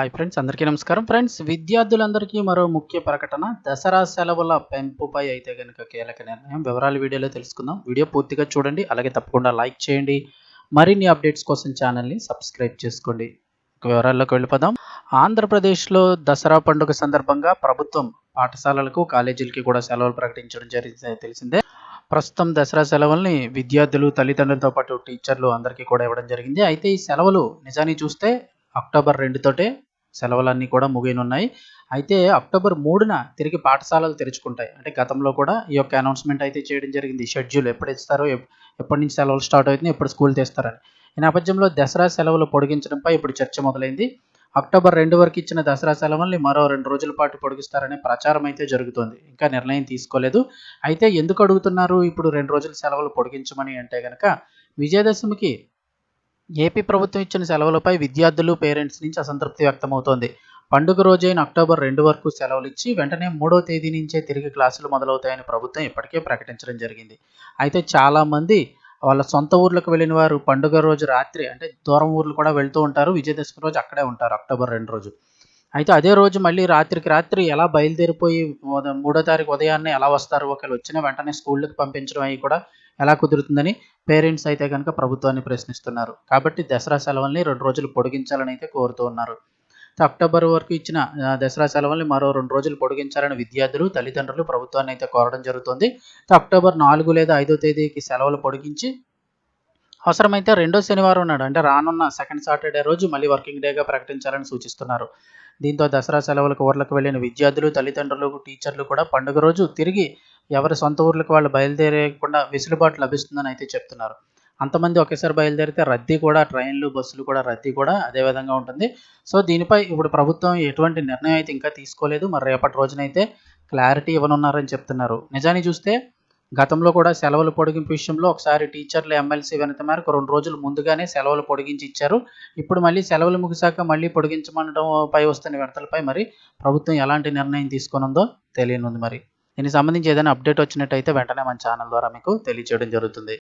Hi friends అందరికీ నమస్కారం. Friends విద్యార్థులందరికీ మరో ముఖ్య ప్రకటన. దసరా సెలవుల పెంపుపై అయితే కనుక కీలక నిర్ణయం వివరాలు వీడియోలో తెలుసుకుందాం. వీడియో పూర్తిగా చూడండి అలాగే తప్పకుండా లైక్ చేయండి. మరిన్ని అప్డేట్స్ కోసం ఛానల్ని సబ్స్క్రైబ్ చేసుకోండి. వివరాల్లోకి వెళ్ళిపోదాం. ఆంధ్రప్రదేశ్లో దసరా పండుగ సందర్భంగా ప్రభుత్వం పాఠశాలలకు కాలేజీలకి కూడా సెలవులు ప్రకటించడం జరిగింది తెలిసిందే. ప్రస్తుతం దసరా సెలవుల్ని విద్యార్థులు తల్లిదండ్రులతో పాటు టీచర్లు అందరికీ కూడా ఇవ్వడం జరిగింది. అయితే ఈ సెలవులు నిజాన్ని చూస్తే అక్టోబర్ రెండుతోటే సెలవులన్నీ కూడా ముగియనున్నాయి. అయితే అక్టోబర్ మూడున తిరిగి పాఠశాలలు తెరుచుకుంటాయి. అంటే గతంలో కూడా ఈ యొక్క అనౌన్స్మెంట్ అయితే చేయడం జరిగింది. షెడ్యూల్ ఎప్పుడు ఇస్తారో ఎప్పటి నుంచి సెలవులు స్టార్ట్ అవుతుంది ఎప్పుడు స్కూల్ తెస్తారని. ఈ నేపథ్యంలో దసరా సెలవులు పొడిగించడంపై ఇప్పుడు చర్చ మొదలైంది. అక్టోబర్ రెండు వరకు ఇచ్చిన దసరా సెలవుల్ని మరో రెండు రోజుల పాటు పొడిగిస్తారనే ప్రచారం అయితే జరుగుతోంది. ఇంకా నిర్ణయం తీసుకోలేదు. అయితే ఎందుకు అడుగుతున్నారు ఇప్పుడు రెండు రోజుల సెలవులు పొడిగించమని అంటే కనుక విజయదశమికి ఏపీ ప్రభుత్వం ఇచ్చిన సెలవులపై విద్యార్థులు పేరెంట్స్ నుంచి అసంతృప్తి వ్యక్తమవుతోంది. పండుగ రోజైన అక్టోబర్ రెండు వరకు సెలవులు ఇచ్చి వెంటనే మూడో తేదీ నుంచే తిరిగి క్లాసులు మొదలవుతాయని ప్రభుత్వం ఇప్పటికే ప్రకటించడం జరిగింది. అయితే చాలామంది వాళ్ళ సొంత ఊర్లకు వెళ్ళిన వారు పండుగ రోజు రాత్రి అంటే దూరం ఊర్లు కూడా వెళ్తూ ఉంటారు. విజయదశమి రోజు అక్కడే ఉంటారు అక్టోబర్ రెండు రోజు. అయితే అదే రోజు మళ్ళీ రాత్రికి రాత్రి ఎలా బయలుదేరిపోయి మూడో తారీఖు ఉదయాన్నే ఎలా వస్తారు? ఒకవేళ వచ్చిన వెంటనే స్కూళ్ళకి పంపించడం అవి కూడా ఎలా కుదురుతుందని పేరెంట్స్ అయితే కనుక ప్రభుత్వాన్ని ప్రశ్నిస్తున్నారు. కాబట్టి దసరా సెలవుల్ని రెండు రోజులు పొడిగించాలని అయితే కోరుతూ ఉన్నారు. అక్టోబర్ వరకు ఇచ్చిన దసరా సెలవుల్ని మరో రెండు రోజులు పొడిగించాలని విద్యార్థులు తల్లిదండ్రులు ప్రభుత్వాన్ని అయితే కోరడం జరుగుతుంది. అక్టోబర్ నాలుగు లేదా ఐదో తేదీకి సెలవులు పొడిగించి అవసరమైతే రెండో శనివారం నాడు అంటే రానున్న సెకండ్ సాటర్డే రోజు మళ్ళీ వర్కింగ్ డేగా ప్రకటించాలని సూచిస్తున్నారు. దీంతో దసరా సెలవులకు ఊర్లకు వెళ్ళిన విద్యార్థులు తల్లిదండ్రులు టీచర్లు కూడా పండుగ రోజు తిరిగి ఎవరి సొంత ఊర్లకు వాళ్ళు బయలుదేరకుండా వెసులుబాటు లభిస్తుందని అయితే చెప్తున్నారు. అంతమంది ఒకేసారి బయలుదేరితే రద్దీ కూడా ట్రైన్లు బస్సులు కూడా రద్దీ కూడా అదే విధంగా ఉంటుంది. సో దీనిపై ఇప్పుడు ప్రభుత్వం ఎటువంటి నిర్ణయం అయితే ఇంకా తీసుకోలేదు. మరి రేపటి రోజునైతే క్లారిటీ ఇవ్వనున్నారని చెప్తున్నారు. నిజాన్ని చూస్తే గతంలో కూడా సెలవులు పొడిగింపు విషయంలో ఒకసారి టీచర్లు ఎమ్మెల్సీ వినత మేరకు రెండు రోజులు ముందుగానే సెలవులు పొడిగించి ఇచ్చారు. ఇప్పుడు మళ్ళీ సెలవులు ముగిశాక మళ్ళీ పొడిగించమనడంపై వస్తున్న విడతలపై మరి ప్రభుత్వం ఎలాంటి నిర్ణయం తీసుకునుందో తెలియనుంది మరి. దీనికి సంబంధించి ఏదైనా అప్డేట్ వచ్చినట్టయితే వెంటనే మన ఛానల్ ద్వారా మీకు తెలియజేయడం జరుగుతుంది.